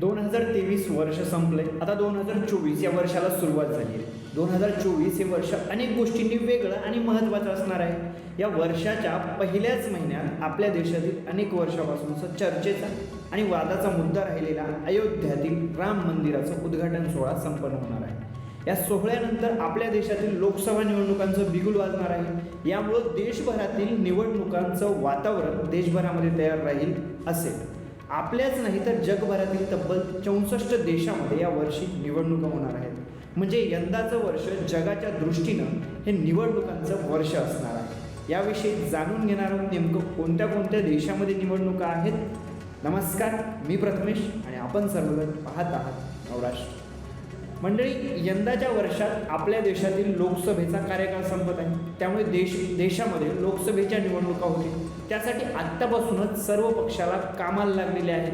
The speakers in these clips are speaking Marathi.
दोन हजार तेवीस वर्ष संपले. आता दोन हजार चोवीस या वर्षाला सुरुवात झाली आहे. दोन हजार चोवीस हे वर्ष अनेक गोष्टींनी वेगळं आणि महत्त्वाचं असणार आहे. या वर्षाच्या पहिल्याच महिन्यात आपल्या देशातील अनेक वर्षापासूनचा चर्चेचा आणि वादाचा मुद्दा राहिलेला अयोध्यातील राम मंदिराचं उद्घाटन सोहळा संपन्न होणार आहे. या सोहळ्यानंतर आपल्या देशातील लोकसभा निवडणुकांचं बिगुल वाजणार आहे. यामुळं देशभरातील निवडणुकांचं वातावरण देशभरामध्ये तयार राहील असेल. आपल्याच नाही तर जगभरातील तब्बल चौसष्ट देशामध्ये या वर्षी निवडणुका होणार आहेत. म्हणजे यंदाचं वर्ष जगाच्या दृष्टीनं हे निवडणुकांचं वर्ष असणार आहे. याविषयी जाणून घेणार आहोत नेमकं कोणत्या कोणत्या देशामध्ये निवडणुका आहेत. नमस्कार मी प्रथमेश आणि आपण सर्वजण पाहत आहात नवराष्ट्र. मंडळी यंदाच्या वर्षात आपल्या देशातील लोकसभेचा कार्यकाळ संपत आहे. त्यामुळे देश देशामध्ये लोकसभेच्या निवडणुका होतील. त्यासाठी आत्तापासूनच सर्व पक्षाला कामाला लागलेले आहेत.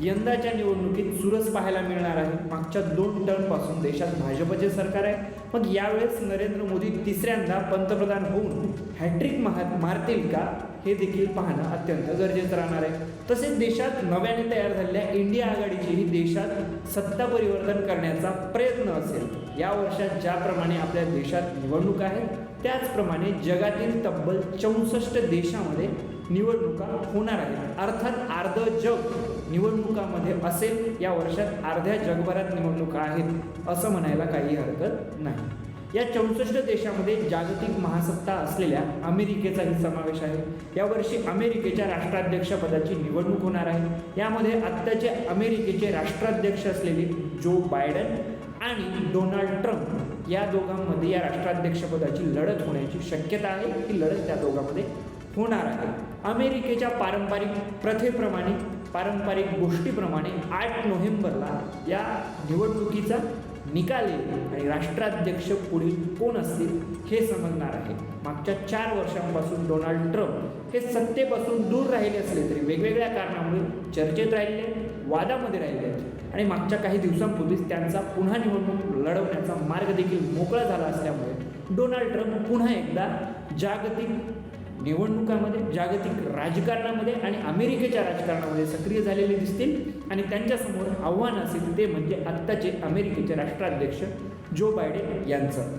यंदाच्या निवडणुकीत चुरस पाहायला मिळणार आहे. मागच्या दोन टर्मपासून देशात भाजपचे सरकार आहे. मग यावेळेस नरेंद्र मोदी तिसऱ्यांदा पंतप्रधान होऊन हॅट्रिक महा मारतील का? हे देखील पाहणं अत्यंत गरजेचं राहणार आहे. तसेच देशात नव्याने तयार झालेल्या इंडिया आघाडीची ही देशात सत्ता परिवर्तन करण्याचा प्रयत्न असेल. या वर्षात ज्याप्रमाणे आपल्या देशात निवडणूक आहे त्याचप्रमाणे जगातील तब्बल चौसष्ट देशामध्ये निवडणुका होणार आहेत. अर्थात अर्ध जग निवडणुकामध्ये असेल या वर्षात अर्ध्या जगभरात निवडणुका आहेत असं म्हणायला काही हरकत नाही. या चौसष्ट देशामध्ये जागतिक महासत्ता असलेल्या अमेरिकेचाही समावेश आहे. यावर्षी अमेरिकेच्या राष्ट्राध्यक्षपदाची निवडणूक होणार आहे. यामध्ये आत्ताचे अमेरिकेचे राष्ट्राध्यक्ष असलेले जो बायडन आणि डोनाल्ड ट्रम्प या दोघांमध्ये या राष्ट्राध्यक्षपदाची लढत होण्याची शक्यता आहे. ही लढत त्या दोघांमध्ये होणार आहे. अमेरिकेच्या पारंपरिक प्रथेप्रमाणे पारंपरिक गोष्टीप्रमाणे आठ नोव्हेंबरला या निवडणुकीचा निकाले आणि राष्ट्राध्यक्ष पुढील कोण असतील हे समजणार आहे. मागच्या चार वर्षांपासून डोनाल्ड ट्रम्प हे सत्तेपासून दूर राहिले असले तरी वेगवेगळ्या कारणामुळे चर्चेत राहिले वादामध्ये राहिले आहेत आणि मागच्या काही दिवसांपूर्वीच त्यांचा पुन्हा निवडणूक लढवण्याचा मार्ग देखील मोकळा झाला असल्यामुळे डोनाल्ड ट्रम्प पुन्हा एकदा जागतिक निवडणुकामध्ये जागतिक राजकारणामध्ये आणि अमेरिकेच्या राजकारणामध्ये सक्रिय झालेले दिसतील. आणि त्यांच्यासमोर आव्हान असेल ते म्हणजे आत्ताचे अमेरिकेचे राष्ट्राध्यक्ष जो बायडेन यांचं.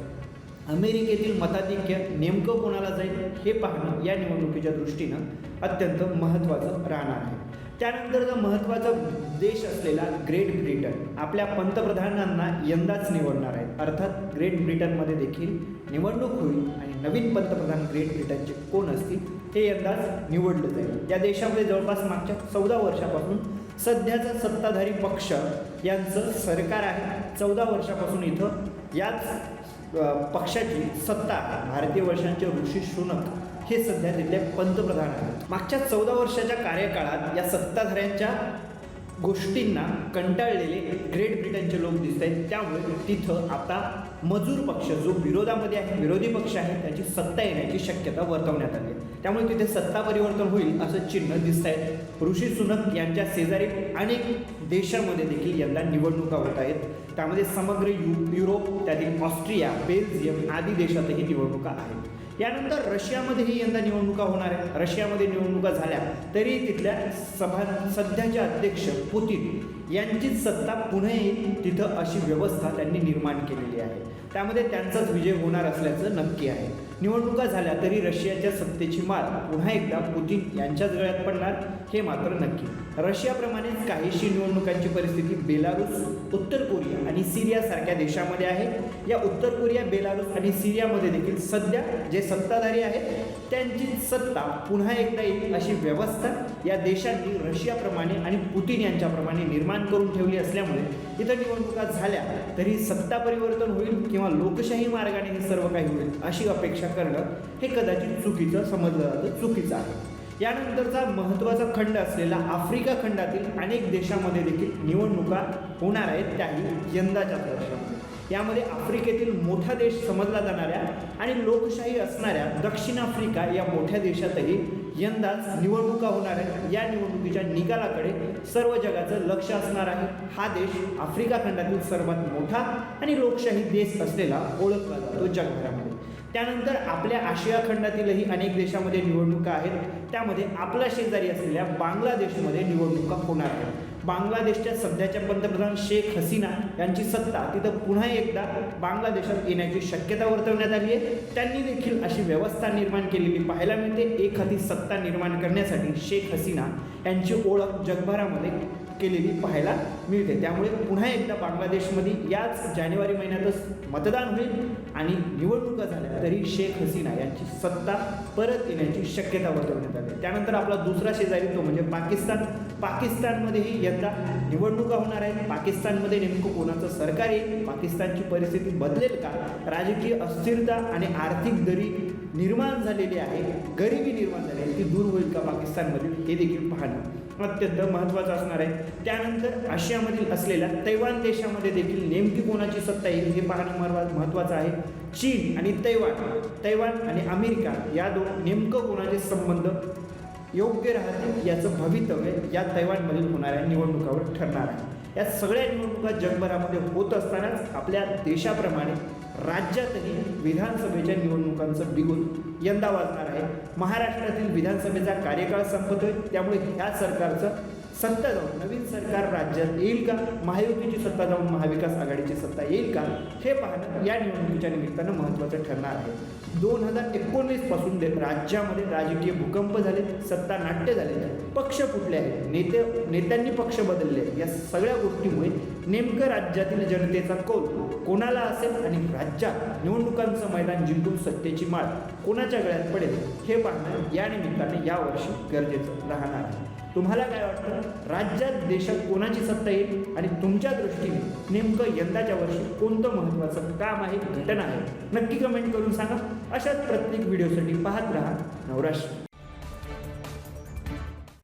अमेरिकेतील मताधिक्य नेमकं कोणाला जाईल हे पाहणं या निवडणुकीच्या दृष्टीनं अत्यंत महत्त्वाचं राहणार आहे. त्यानंतरचा महत्त्वाचा देश असलेला ग्रेट ब्रिटन आपल्या पंतप्रधानांना यंदाच निवडणार आहे अर्थात ग्रेट ब्रिटनमध्ये देखील निवडणूक होईल आणि नवीन पंतप्रधान ग्रेट ब्रिटनचे कोण असतील हे यंदाच निवडलं जाईल. या देशामध्ये जवळपास मागच्या चौदा वर्षापासून सध्याचा सत्ताधारी पक्ष यांचं सरकार आहे. चौदा वर्षापासून इथं याच पक्षाची सत्ता भारतीय वर्षांचे ऋषी शुनक हे सध्या तिथले पंतप्रधान आहेत. मागच्या चौदा वर्षाच्या कार्यकाळात या सत्ताधाऱ्यांच्या गोष्टींना कंटाळलेले ग्रेट ब्रिटनचे लोक दिसत आहेत. त्यामुळे तिथं आता मजूर पक्ष जो विरोधामध्ये आहे विरोधी पक्ष आहे त्याची सत्ता येण्याची शक्यता वर्तवण्यात आली आहे. त्यामुळे तिथे सत्ता परिवर्तन होईल असं चिन्ह दिसत आहेत. ऋषी सुनक यांच्या शेजारी अनेक देशांमध्ये देखील यंदा निवडणुका होत आहेत. त्यामध्ये समग्र यु युरोप त्यातील ऑस्ट्रिया बेल्जियम आदी देशातही निवडणुका आहेत. यानंतर रशियामध्येही यंदा निवडणुका होणार आहेत. रशियामध्ये निवडणुका झाल्या तरी तिथल्या सभा सध्याचे अध्यक्ष पुतीन यांचीच सत्ता पुणेही तिथं अशी व्यवस्था त्यांनी निर्माण केलेली आहे. त्यामध्ये त्यांचाच विजय होणार असल्याचं नक्की आहे. निवडणुका झाल्या तरी रशियाच्या सत्तेची मार पुन्हा एकदा पुतीन यांच्याच गळ्यात पडणार हे मात्र नक्की. रशियाप्रमाणेच काहीशी निवडणुकांची परिस्थिती बेलारूस उत्तर कोरिया आणि सिरियासारख्या देशामध्ये आहे. या उत्तर कोरिया बेलारूस आणि सिरियामध्ये देखील सध्या जे सत्ताधारी आहेत. त्यांची सत्ता पुन्हा एकदा येईल अशी व्यवस्था या देशांनी रशियाप्रमाणे आणि पुतीन यांच्याप्रमाणे निर्माण करून ठेवली असल्यामुळे इथं निवडणुका झाल्या तरी सत्ता परिवर्तन होईल किंवा लोकशाही मार्गाने हे सर्व काही होईल अशी अपेक्षा करणं हे कदाचित चुकीचं समजलं जातं चुकीचं आहे. यानंतरचा महत्त्वाचा खंड असलेला आफ्रिका खंडातील अनेक देशामध्ये देखील निवडणुका होणार आहेत त्याही यंदाच्याच वर्षामध्ये यामध्ये आफ्रिकेतील मोठा देश समजला जाणाऱ्या आणि लोकशाही असणाऱ्या दक्षिण आफ्रिका या मोठ्या देशातही यंदाच निवडणुका होणार आहेत. या निवडणुकीच्या निकालाकडे सर्व जगाचं लक्ष असणार आहे. हा देश आफ्रिका खंडातील सर्वात मोठा आणि लोकशाही देश असलेला ओळखला जातो जगभरामध्ये. त्यानंतर आपल्या आशिया खंडातीलही अनेक देशामध्ये निवडणुका आहेत. त्यामध्ये आपला शेजारी असलेल्या बांगलादेशमध्ये निवडणुका होणार आहेत. बांगलादेशच्या सध्याच्या पंतप्रधान शेख हसीना यांची सत्ता तिथं पुन्हा एकदा बांगलादेशात येण्याची शक्यता वर्तवण्यात आली आहे. त्यांनी देखील अशी व्यवस्था निर्माण केलेली पाहायला मिळते. एखादी सत्ता निर्माण करण्यासाठी शेख हसीना यांची ओळख जगभरामध्ये केलेली पाहायला मिळते. त्यामुळे पुन्हा एकदा बांगलादेशमध्ये याच जानेवारी महिन्यातच मतदान होईल आणि निवडणुका झाल्या तरी शेख हसीना यांची सत्ता परत येण्याची शक्यता वर्तवण्यात आली. त्यानंतर आपला दुसरा शेजारी तो म्हणजे पाकिस्तान. पाकिस्तानमध्येही यंदा निवडणुका होणार आहेत. पाकिस्तानमध्ये नेमकं कोणाचं सरकार येईल? पाकिस्तानची परिस्थिती बदलेल का? राजकीय अस्थिरता आणि आर्थिक दरी निर्माण झालेली आहे गरिबी निर्माण झाली आहे ती दूर होईल का पाकिस्तानमधील हे देखील पाहणं अत्यंत महत्त्वाचं असणार आहे. त्यानंतर आशियामधील असलेल्या तैवान देशामध्ये देखील नेमकी कोणाची सत्ता येईल हे पाहणं महत्वा महत्त्वाचं आहे. चीन आणि तैवान तैवान आणि अमेरिका या दोन नेमकं कोणाचे संबंध योग्य राहतील याचं भवितव्य या तैवानमधील होणाऱ्या निवडणुकावर ठरणार आहे. या सगळ्या निवडणुका जगभरामध्ये होत असतानाच आपल्या देशाप्रमाणे राज्यातही विधानसभेच्या निवडणुकांचं बिगुल यंदा वाजणार आहे. महाराष्ट्रातील विधानसभेचा कार्यकाळ संपतोय. त्यामुळे ह्या सरकारचं सत्ता जाऊन नवीन सरकार राज्यात येईल का? महायुतीची सत्ता जाऊन महाविकास आघाडीची सत्ता येईल का? हे पाहणं या निवडणुकीच्या निमित्तानं महत्त्वाचं ठरणार आहे. दोन हजार एकोणीसपासून राज्यामध्ये राजकीय भूकंप झाले सत्ता नाट्य झाले. पक्ष फुटले आहेत. नेते नेत्यांनी पक्ष बदलले. या सगळ्या गोष्टीमुळे नेमकं राज्यातील जनतेचा कौल कोणाला असेल आणि राज्यात निवडणुकांचं मैदान जिंकून सत्तेची माळ कोणाच्या गळ्यात पडेल हे पाहणं या निमित्ताने यावर्षी गरजेचं राहणार आहे. तुम्हाला काय वाटतं? राज्यात देशात कोणाची सत्ता येईल? आणि तुमच्या दृष्टीने नेमकं यंदाच्या वर्षी कोणतं महत्त्वाचं काम आहे घटना आहे? नक्की कमेंट करून सांगा. अशाच प्रत्येक व्हिडिओसाठी पाहत राहा नवराष्ट्र.